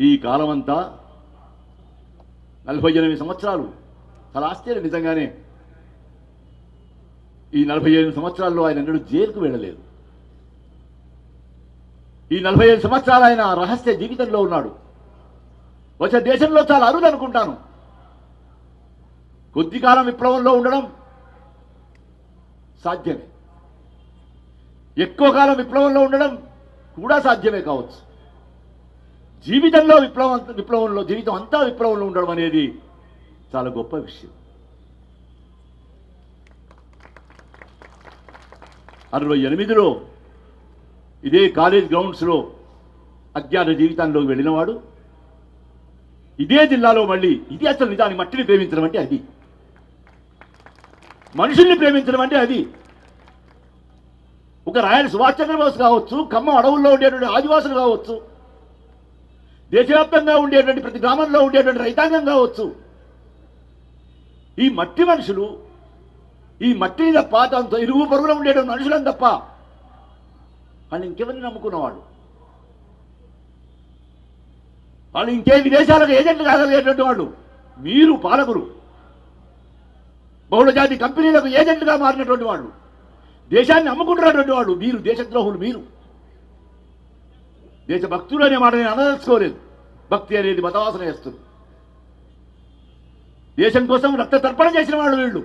ఈ కాలమంతా నలభై ఎనిమిది సంవత్సరాలు. చాలా ఆశ్చర్యం నిజంగానే. ఈ నలభై ఎనిమిది సంవత్సరాల్లో ఆయన ఎన్నడూ జైలుకు వెళ్ళలేదు. ఈ నలభై ఐదు సంవత్సరాలు ఆయన రహస్య జీవితంలో ఉన్నాడు. వచ్చే దేశంలో చాలా అరుదు అనుకుంటాను కొద్ది కాలం విప్లవంలో ఉండడం సాధ్యమే. ఎక్కువ కాలం విప్లవంలో ఉండడం కూడా సాధ్యమే కావచ్చు. జీవితంలో విప్లవం విప్లవంలో జీవితం అంతా విప్లవంలో ఉండడం అనేది చాలా గొప్ప విషయం. అరవై ఎనిమిదిలో ఇదే కాలేజ్ గ్రౌండ్స్లో అజ్ఞాత జీవితంలోకి వెళ్ళినవాడు ఇదే జిల్లాలో మళ్ళీ ఇది అసలు నిజాన్ని మట్టిని ప్రేమించడం అంటే అది. మనుషుల్ని ప్రేమించడం అంటే అది. ఒక రాయల సుభాష్ చంద్రబోస్ కావచ్చు ఖమ్మం అడవుల్లో ఉండేటువంటి ఆదివాసులు కావచ్చు దేశవ్యాప్తంగా ఉండేటువంటి ప్రతి గ్రామంలో ఉండేటువంటి రైతాంగం కావచ్చు. ఈ మట్టి మనుషులు ఈ మట్టిని తప్ప తనతో ఇరుగు పొరుగులో ఉండేటువంటి మనుషులను తప్ప వాళ్ళు ఇంకెవరిని నమ్ముకున్నవాడు వాళ్ళు ఇంకే విదేశాలకు ఏజెంట్లు కాగలిగేటువంటి వాళ్ళు? మీరు పాలకులు. బహుళజాతి కంపెనీలకు ఏజెంట్గా మారినటువంటి వాళ్ళు. దేశాన్ని అమ్ముకుంటున్నటువంటి వాళ్ళు. మీరు దేశద్రోహులు మీరు. దేశభక్తులు అనే మాట నేను అనదలుచుకోలేదు. భక్తి అనేది మతవాసన చేస్తుంది దేశం కోసం రక్త తర్పణ చేసిన వాళ్ళు వీళ్ళు.